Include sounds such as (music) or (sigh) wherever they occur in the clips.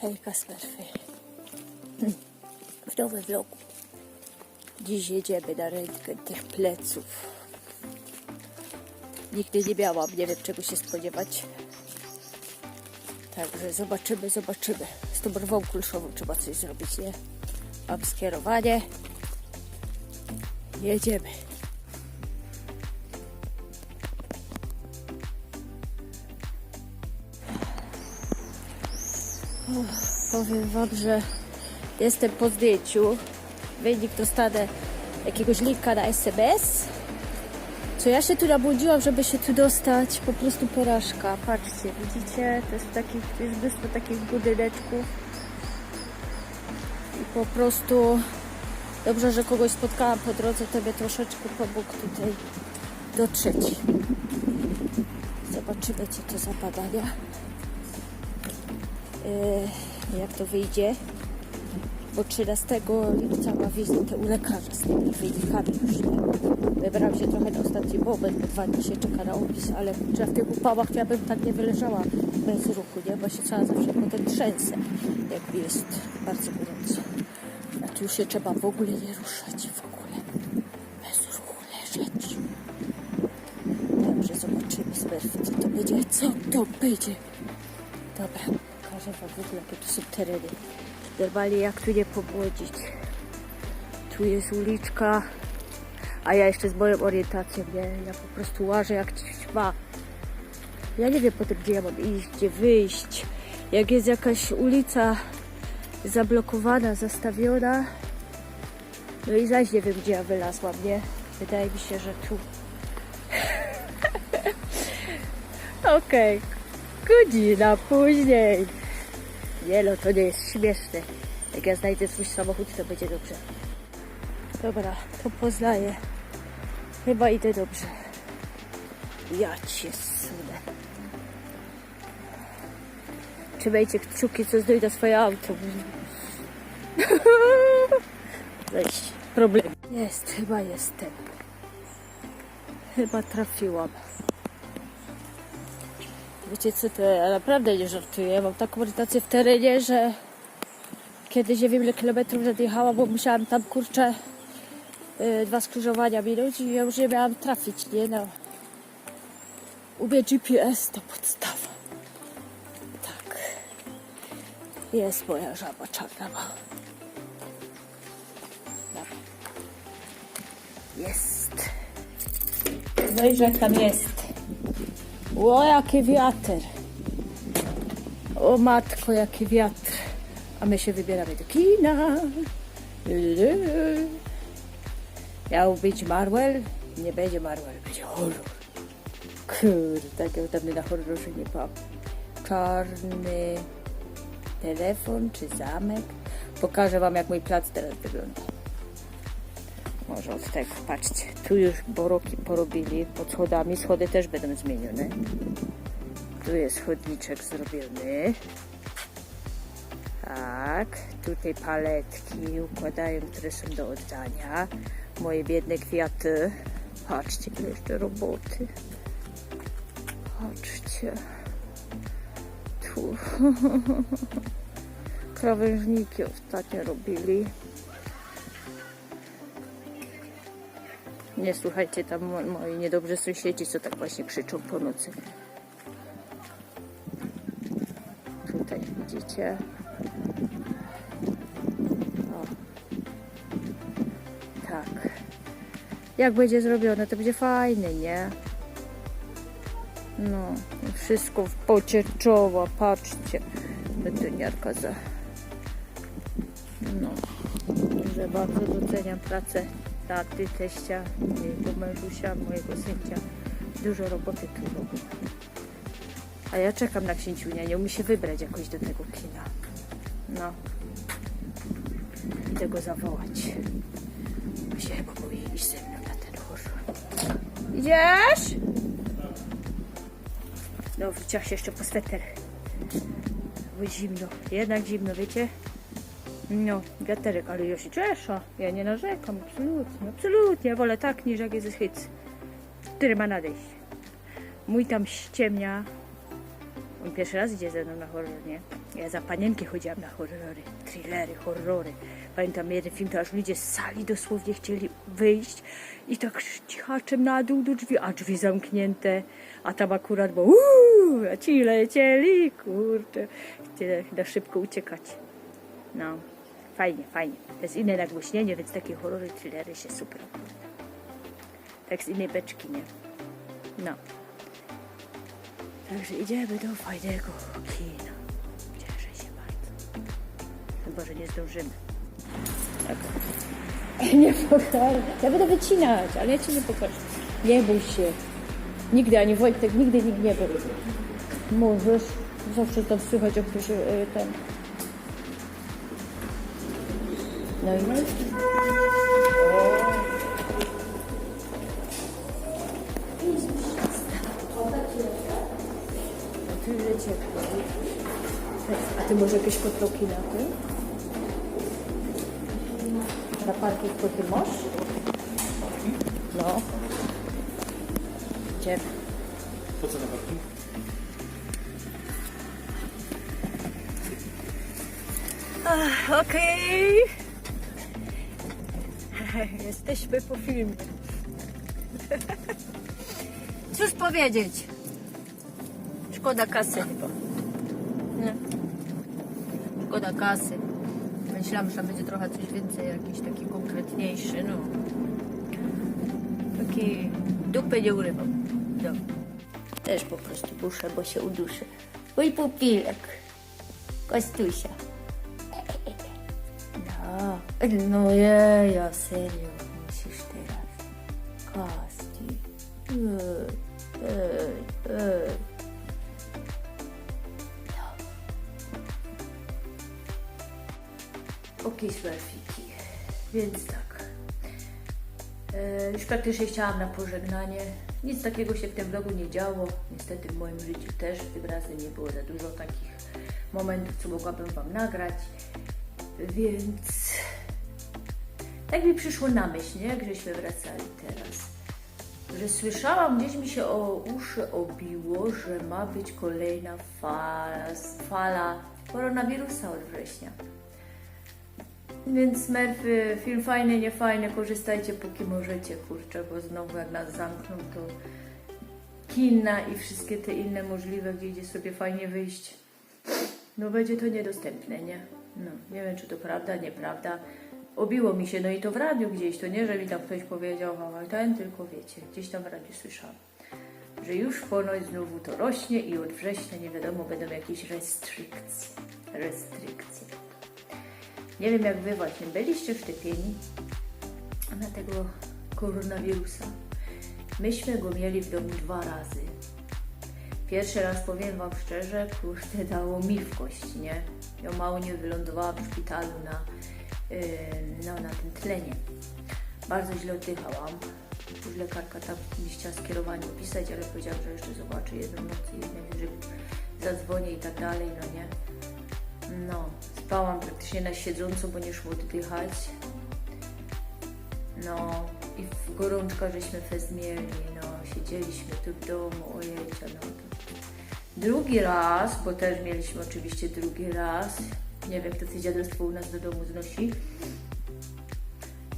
Hejka Smurfy. W nowym vlogu. Dziś jedziemy na rentgen tych pleców. Nigdy nie miałam, nie wiem czego się spodziewać. Także zobaczymy, zobaczymy. Z tą brwą kulszową trzeba coś zrobić, nie? Mam skierowanie. Jedziemy. Powiem Wam, że jestem po zdjęciu. Wynik dostanę jakiegoś linka na SMS. Co ja się tu nabudziłam, żeby się tu dostać, po prostu porażka. Patrzcie, widzicie? To jest, takich, to jest mnóstwo takich budyneczków. I po prostu dobrze, że kogoś spotkałam po drodze, to mnie troszeczkę pomógł tutaj dotrzeć. Zobaczymy, co to za badania. Yy, jak to wyjdzie. Bo 13 lipca ma wizytę u lekarza z tymi wynikami już. Wybrałam się trochę na ostatni moment, bo dwa dni się czeka na opis, ale kurczę, w tych upałach ja bym tak nie wyleżała bez ruchu, nie? Bo się cała zawsze potem trzęsę, jak mi jest bardzo gorąco. A tu się trzeba w ogóle nie ruszać, w ogóle. Bez ruchu leżeć. Dobrze, zobaczymy Smurfy, co to będzie, co to będzie. Dobra, pokażę wam w ogóle, jakie tu są tereny. Normalnie jak tu nie pobłodzić. Tu jest uliczka, a ja jeszcze z moją orientacją, nie? Ja po prostu łażę jak ćma. Ja nie wiem potem, gdzie ja mam iść, gdzie wyjść. Jak jest jakaś ulica zablokowana, zastawiona, no i zaś nie wiem, gdzie ja wylazłam, nie? Wydaje mi się, że tu. (laughs) Okej, godzina później. Nie no, to nie jest śmieszne. Jak ja znajdę swój samochód, to będzie dobrze. Dobra, to poznaję. Chyba idę dobrze. Ja cię sunę. Trzymajcie kciuki, co znajdę swoje auto. (laughs) Weź, problem. Jest, chyba jestem. Chyba trafiłam. Wiecie co, to ja naprawdę nie żartuję. Mam taką orientację w terenie, że kiedyś nie wiem ile kilometrów nadjechałam, bo musiałam tam kurczę yy, dwa skrzyżowania minąć i ja już nie miałam trafić, nie no. U mnie GPS to podstawa. Tak. Jest moja żaba czarna ma. Jest. Zobacz jak tam jest. O, jaki wiatr. O matko, jaki wiatr. A my się wybieramy do kina. Miał być Marvel? Nie będzie Marvel, będzie horror. Kurde, takiego dawno na horrorze nie byłam. Czarny telefon czy zamek. Pokażę wam, jak mój plac teraz wygląda. Może od tego, patrzcie, tu już boroki porobili pod schodami, schody też będą zmienione. Tu jest chodniczek zrobiony. Tak, tutaj paletki układają, które są do oddania. Moje biedne kwiaty. Patrzcie, ile jeszcze roboty. Patrzcie. Tu. (laughs) Krawężniki ostatnio robili. Nie słuchajcie tam mo- moi niedobrzy sąsiedzi, co tak właśnie krzyczą po nocy. Tutaj widzicie. O. Tak. Jak będzie zrobione, to będzie fajne, nie? No, wszystko w pocie czoła, patrzcie. Betoniarka za... No, że bardzo doceniam pracę taty, teścia, mojego mężusia, mojego syncia. Dużo roboty tu robią. A ja czekam na księciunia, nie umie się wybrać jakoś do tego kina. No. Idę go zawołać. Musi chyba mówi iść ze mną na ten horror. Idziesz? No, wciąż się jeszcze po sweter. Bo zimno, jednak zimno, wiecie? No, wiaterek, ale ja się cieszę. Ja nie narzekam, absolutnie, absolutnie. Wolę tak, niż jak jest hyc, który ma nadejść. Mój tam ściemnia. On pierwszy raz idzie ze mną na horror, nie? Ja za panienkę chodziłam na horrory, thrillery, horrory. Pamiętam jeden film, to aż ludzie z sali dosłownie chcieli wyjść i tak cichaczem na dół do drzwi, a drzwi zamknięte, a tam akurat było uuu, a ci lecieli, kurczę, chcieli na szybko uciekać. No, fajnie, fajnie. To jest inne nagłośnienie, więc takie horrory, thrillery się super. Tak z innej beczki, nie? No. Także idziemy do fajnego kina. Cieszę się bardzo. Chyba, że nie zdążymy. Tak. Nie pokażę. Ja będę wycinać, ale ja ci nie pokażę. Nie bój się. Nigdy, ani Wojtek, nigdy nikt nie był. Możesz. Zawsze tam słychać, jak ktoś e, ten... No i no. No tyle ciepło. A ty może jakieś potroki na tym? Na parking po tym masz? No. Gdzie? Po co na parking? Okej. (laughs) Jesteśmy po filmie. Cóż powiedzieć? Szkoda kasy chyba. Nie. Szkoda kasy. Myślałam, że będzie trochę coś więcej, jakiś taki konkretniejszy, no. Taki dupy nie urywam. No. Też po prostu muszę, bo się uduszę. Mój pupilek. Kostusia. No, jej, ja serio, musisz teraz. Kosti. Ej, ej, ej. Okej, smerfiki. Więc tak. E, już praktycznie chciałam na pożegnanie. Nic takiego się w tym vlogu nie działo. Niestety w moim życiu też tym razem nie było za dużo takich momentów, co mogłabym Wam nagrać. Więc tak mi przyszło na myśl, nie? jak żeśmy wracali teraz. Że słyszałam, gdzieś mi się o uszy obiło, że ma być kolejna fala, fala koronawirusa od września. Więc Smurfy, film fajny, nie fajny, korzystajcie póki możecie, kurczę, bo znowu jak nas zamkną, to kina i wszystkie te inne możliwe, gdzie idzie sobie fajnie wyjść, no będzie to niedostępne, nie? No, nie wiem, czy to prawda, nieprawda. Obiło mi się, no i to w radiu gdzieś, to nie, że mi tam ktoś powiedział, mama, ten, tylko wiecie, gdzieś tam w radiu słyszałam, że już ponoć znowu to rośnie i od września, nie wiadomo, będą jakieś restrykcje. Restrykcje. Nie wiem jak wy właśnie byliście szczepieni na tego koronawirusa. Myśmy go mieli w domu dwa razy. Pierwszy raz powiem wam szczerze, kurde dało mi w nie? Ja mało nie wylądowałam w szpitalu na, no, na tym tlenie. Bardzo źle oddychałam. Już lekarka tam mi chciała skierowanie pisać, ale powiedziała, że jeszcze zobaczy jedną noc i że zadzwonię i tak dalej, no nie? No, spałam praktycznie na siedząco, bo nie szło oddychać. No, i w gorączka żeśmy mieli, no, siedzieliśmy tu w domu, ojejcia, no. Drugi raz, bo też mieliśmy oczywiście drugi raz, nie wiem, kto to dziadostwo u nas do domu znosi.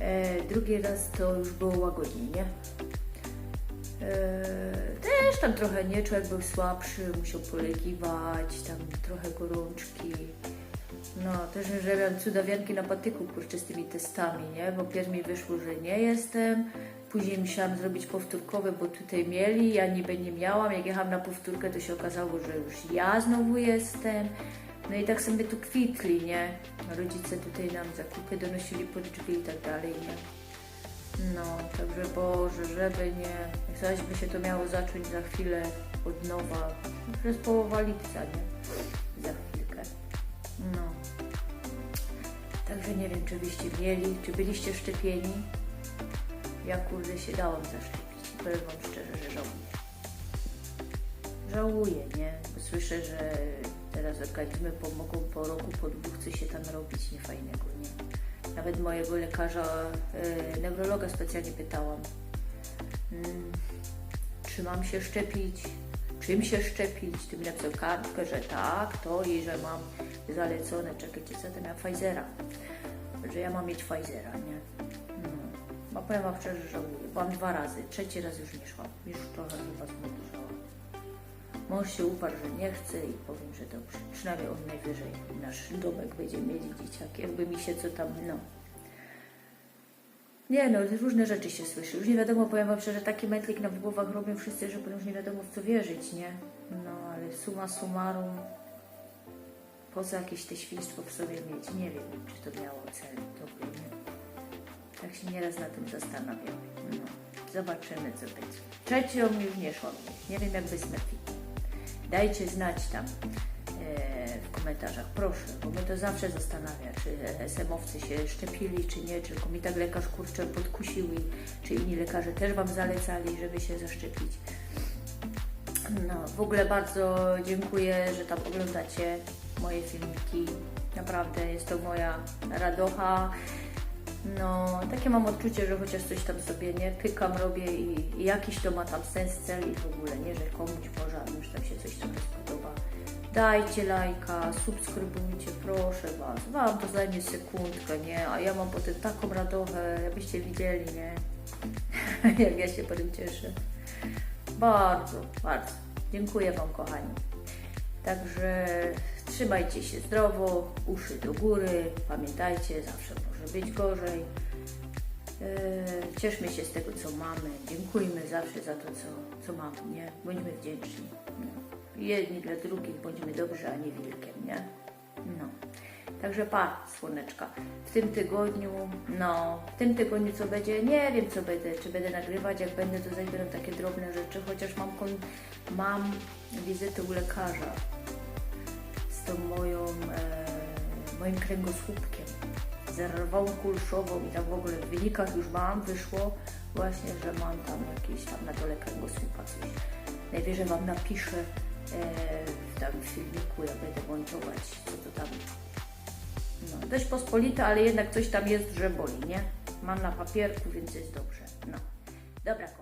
E, drugi raz to już było łagodniej, nie? E, też tam trochę nie, człowiek był słabszy, musiał polegiwać, tam trochę gorączki. No, też że miałam cudawianki na patyku, kurczę, z tymi testami, nie? Bo pierw mi wyszło, że nie jestem, później musiałam zrobić powtórkowe, bo tutaj mieli, ja niby nie miałam. Jak jechałam na powtórkę, to się okazało, że już ja znowu jestem. No i tak sobie tu kwitli, nie? Rodzice tutaj nam zakupy donosili pod drzwi i tak dalej, nie? No, także Boże, żeby nie... Zaś by się to miało zacząć za chwilę od nowa, przez połowa lipca, nie? Za chwilkę. No. Także nie wiem, czy byście mieli, czy byliście szczepieni. Ja kurde się dałam zaszczepić. Powiem Wam szczerze. Żałuję, nie? Słyszę, że teraz organizmy pomogą po roku, po dwóch coś się tam robić niefajnego, nie? Nawet mojego lekarza, e, neurologa specjalnie pytałam, mm, czy mam się szczepić, czym się szczepić. Tym napisał kartkę, że tak, to i że mam zalecone, czekajcie, co tam ja, Pfizera, że ja mam mieć Pfizera, nie? No. Bo powiem Wam szczerze, żałuję. Byłam dwa razy, trzeci raz już nie szłam. Już trochę chyba zmęczałam. Mąż się uparł, że nie chce i powiem, że dobrze. Przynajmniej on najwyżej nasz domek będzie mieć dzieciaki. Jakby mi się co tam, no. Nie no, różne rzeczy się słyszy. Już nie wiadomo, powiem wam szczerze, taki mętlik nam w głowach robią wszyscy, że już nie wiadomo w co wierzyć, nie? No, ale suma summarum, po co jakieś te świństwo w sobie mieć? Nie wiem, czy to miało cel dobry, nie? Tak się nieraz na tym zastanawiam. No, zobaczymy, co będzie. Trzecią już nie szłam. Nie wiem, jak bez. Dajcie znać tam e, w komentarzach, proszę, bo mnie to zawsze zastanawia, czy SM-owcy się szczepili, czy nie, czy tylko mi tak lekarz kurczę podkusił i czy inni lekarze też Wam zalecali, żeby się zaszczepić. No, w ogóle bardzo dziękuję, że tam oglądacie moje filmiki. Naprawdę jest to moja radocha. No, takie mam odczucie, że chociaż coś tam sobie nie pykam, robię i, i jakiś to ma tam sens, cel i w ogóle, nie, że komuś może, już tam się coś tam spodoba. Dajcie lajka, subskrybujcie, proszę Was. Wam to zajmie sekundkę, nie? A ja mam potem taką radochę, jakbyście widzieli, nie? (laughs) Jak ja się potem cieszę. Bardzo, bardzo. Dziękuję Wam, kochani. Także trzymajcie się zdrowo, uszy do góry. Pamiętajcie, zawsze może być gorzej. Eee, Cieszmy się z tego, co mamy. Dziękujmy zawsze za to, co, co mamy, nie? Bądźmy wdzięczni. Jedni dla drugich bądźmy dobrzy, a nie wilkiem, nie? No. Także pa, słoneczka. W tym tygodniu, no, w tym tygodniu co będzie, nie wiem co będę, czy będę nagrywać, jak będę, to zaś będą takie drobne rzeczy, chociaż mam, kon, mam wizytę u lekarza z tą moją, e, moim kręgosłupkiem, zerwą kulszową i tam w ogóle w wynikach już mam, wyszło właśnie, że mam tam jakieś tam na dole kręgosłupa coś. Najwyżej Wam napiszę e, w tam filmiku, jak będę montować, co to tam no, dość pospolite, ale jednak coś tam jest, że boli, nie? Mam na papierku, więc jest dobrze. No. Dobra.